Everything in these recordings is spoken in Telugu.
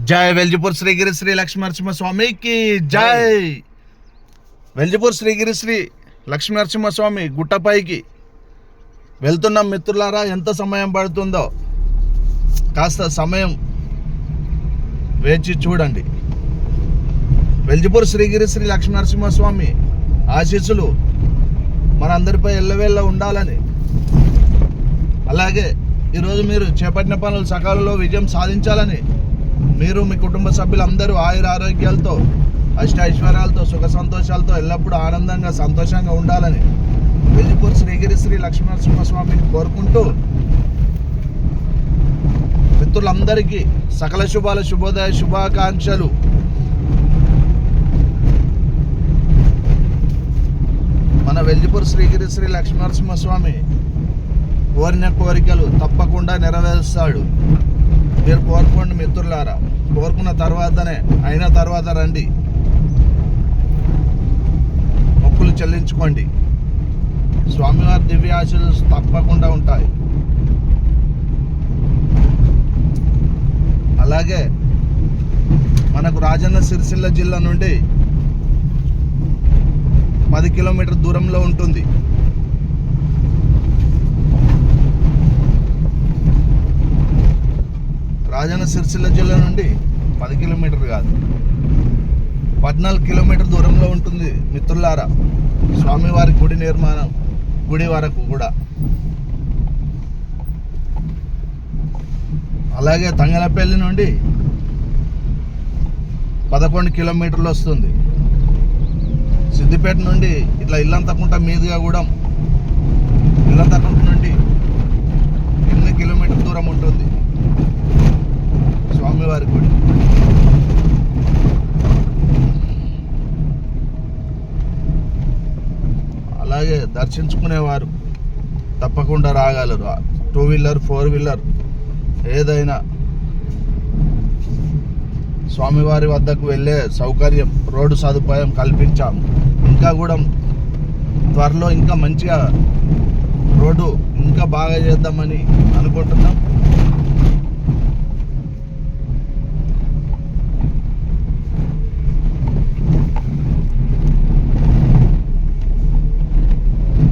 జై వెల్జిపూర్ శ్రీగిరి శ్రీ లక్ష్మీనరసింహ స్వామికి జై. వెల్జిపూర్ శ్రీగిరి శ్రీ లక్ష్మీనరసింహ స్వామి గుట్టపైకి. వెళ్తున్నాం మిత్రులారా ఎంత సమయం పడుతుందో. కాస్త సమయం వేచి చూడండి. వెల్జిపూర్ శ్రీగిరి శ్రీ లక్ష్మీనరసింహ స్వామి ఆశీస్సులు మనందరిపై ఎల్లవేళ్ళ ఉండాలని. అలాగే ఈరోజు మీరు చేపట్టిన పనులు సకాలంలో విజయం సాధించాలని మీరు మీ కుటుంబ సభ్యులందరూ ఆయుర ఆరోగ్యాలతో అష్ట ఐశ్వర్యాలతో సుఖ సంతోషాలతో ఎల్లప్పుడూ ఆనందంగా సంతోషంగా ఉండాలని వెల్లిపూర్ శ్రీగిరి శ్రీ లక్ష్మీనరసింహస్వామిని కోరుకుంటూ మిత్రులందరికీ సకల శుభాల శుభోదయ శుభాకాంక్షలు. మన వెల్లిపూర్ శ్రీగిరి శ్రీ లక్ష్మీనరసింహస్వామి కోరిన కోరికలు తప్పకుండా నెరవేరుస్తాడు. మీరు కోరుకోండి మిత్రులారా. కోరుకున్న తర్వాతనే అయిన తర్వాత రండి. మొక్కులు చెల్లించుకోండి. స్వామివారి దివ్యాశలు తప్పకుండా ఉంటాయి. అలాగే మనకు రాజన్న సిరిసిల్ల జిల్లా నుండి పది కిలోమీటర్ దూరంలో ఉంటుంది. రాజన్న సిరిసిల్ల జిల్లా నుండి పది కిలోమీటర్ కాదు. పద్నాలుగు కిలోమీటర్ దూరంలో ఉంటుంది మిత్రులారా స్వామివారి గుడి నిర్మాణం గుడి వరకు కూడా. అలాగే తంగలపల్లి నుండి పదకొండు కిలోమీటర్లు వస్తుంది. సిద్దిపేట నుండి ఇట్లా ఇల్లంతకుంట మీదుగా కూడా ఇల్లంతకుంట నుండి ఎనిమిది కిలోమీటర్ దూరం ఉంటుంది స్వామివారి గుడి అలాగే దర్శించుకునేవారు. తప్పకుండా రాగలరు. టూ వీలర్ ఫోర్ వీలర్ ఏదైనా స్వామివారి వద్దకు వెళ్ళే సౌకర్యం రోడ్డు సదుపాయం కల్పించాము. ఇంకా కూడా త్వరలో ఇంకా మంచిగా రోడ్డు ఇంకా బాగా చేద్దామని అనుకుంటున్నాం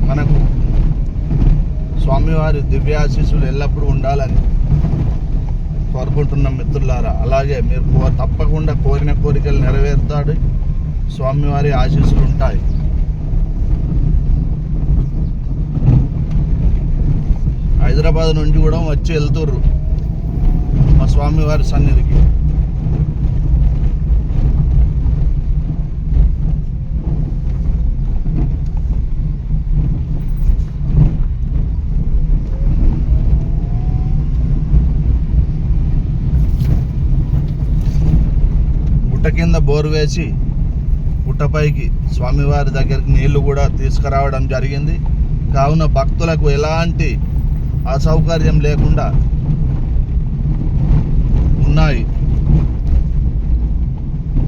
మనకు స్వామివారి దివ్యాశీస్సులు ఎల్లప్పుడూ ఉండాలని కోరుకుంటున్న మిత్రులారా. అలాగే మీరు కో- తప్పకుండా కోరిన కోరికలు నెరవేరుతాడు. స్వామివారి ఆశీస్సులు ఉంటాయి. హైదరాబాద్ నుండి కూడా వచ్చి వెళ్తుర్రు మా స్వామివారి సన్నిధికి. పుట్ట కింద బోరు వేసి పుట్టపైకి స్వామివారి దగ్గరికి నీళ్ళు కూడా తీసుకురావడం జరిగింది. కావున భక్తులకు ఎలాంటి అసౌకర్యం లేకుండా ఉన్నాయి.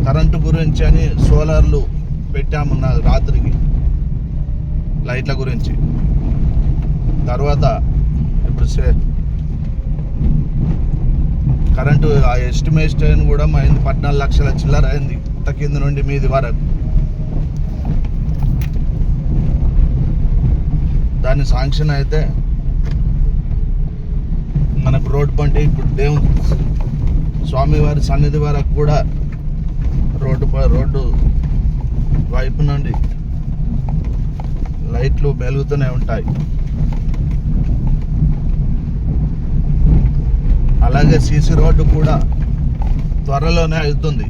కరెంటు గురించి అని సోలార్లు పెట్టాము రాత్రికి లైట్ల గురించి. తర్వాత ఇప్పుడు సే- కరెంటు ఆ ఎస్టిమేషన్ కూడా అయింది పద్నాలుగు లక్షల చిల్లర అయింది. ఇంత కింద నుండి మీది వరకు. దాని శాంక్షన్ అయితే మనకు రోడ్ పంటి ఇప్పుడు దేవుని స్వామివారి సన్నిధి వరకు కూడా రోడ్డు రోడ్డు వైపు నుండి లైట్లు వెలుగుతూనే ఉంటాయి. అలాగే సీసీ రోడ్డు కూడా త్వరలోనే అవుతుంది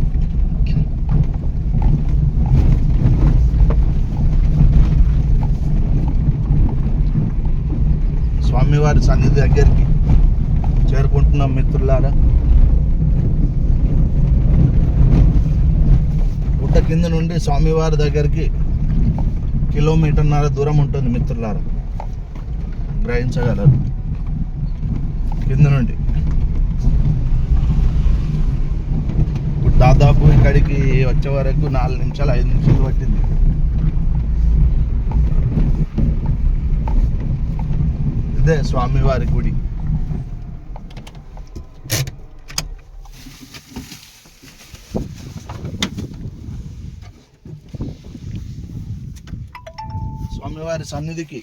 స్వామివారి సన్నిధి దగ్గరికి చేరుకుంటున్నాం మిత్రులారా. గుట్ట కింద నుండి స్వామివారి దగ్గరికి కిలోమీటర్న్నర దూరం ఉంటుంది మిత్రులారా. గ్రహించగలరు. కింద నుండి. దాదాపు ఇక్కడికి వచ్చే వరకు నాలుగు నిమిషాలు ఐదు నిమిషాలు పట్టింది. ఇదే స్వామివారి గుడి. స్వామివారి సన్నిధికి